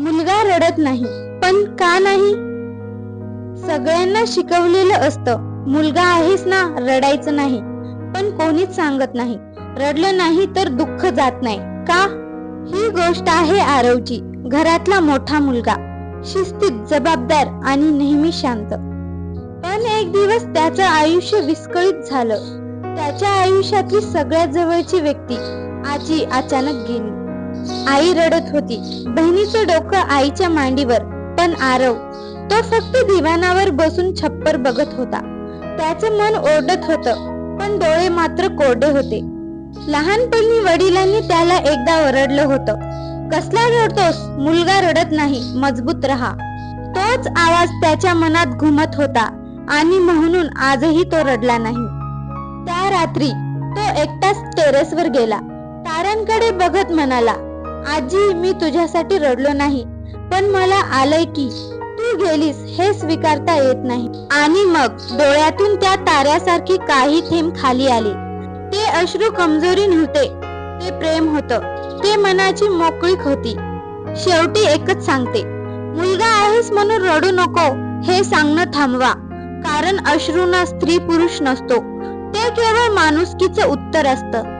मुलगा रडत नाही पण का नाही? सगळ्यांना शिकवलेलं असतं मुलगा आहेस ना रडायचं नाही. पण कोणीच सांगत नाही रडलं नाही तर दुःख जात नाही. का? ही गोष्ट आहे आरवची घरातला मोठा मुलगा. शिस्तीत जबाबदार आणि नेहमी शांत. पण एक दिवस त्याचं आयुष्य विस्कळीत झालं. त्याच्या आयुष्यातली सगळ्यात जवळची व्यक्ती आजी अचानक गेली. आई रडत होती. बहिणीचं डोकं आईच्या मांडीवर पण आरव. तो फक्त दिवाणावर बसून छप्पर बघत होता. त्याचं मन ओरडत होतं पण डोळे मात्र कोरडे होते. लहानपणी वडिलांनी त्याला एकदा ओरडलं होतं. कसला रडतोस? मुलगा रडत नाही मजबूत रहा. तोच आवाज त्याच्या मनात घुमत होता आणि म्हणून आजही तो रडला नाही. त्या रात्री तो एकटाच टेरेसवर गेला. ताऱ्यांकडे बघत म्हणाला आजी मी तुझ्यासाठी रडलो नाही पण मला आलंय की तू गेलीस हे स्वीकारता येत नाही. आणि मग डोळ्यातून त्या ताऱ्यासारखी काही थेंब खाली आले. ते अश्रू कमजोरी नव्हते ते प्रेम होत. ते मनाची मोकळीक होती. शेवटी एकच सांगते. मुलगा आहेस म्हणून रडू नको हे सांगणं थांबवा. कारण अश्रूना स्त्री पुरुष नसतो. ते केवळ माणुसकीचं उत्तर असतं.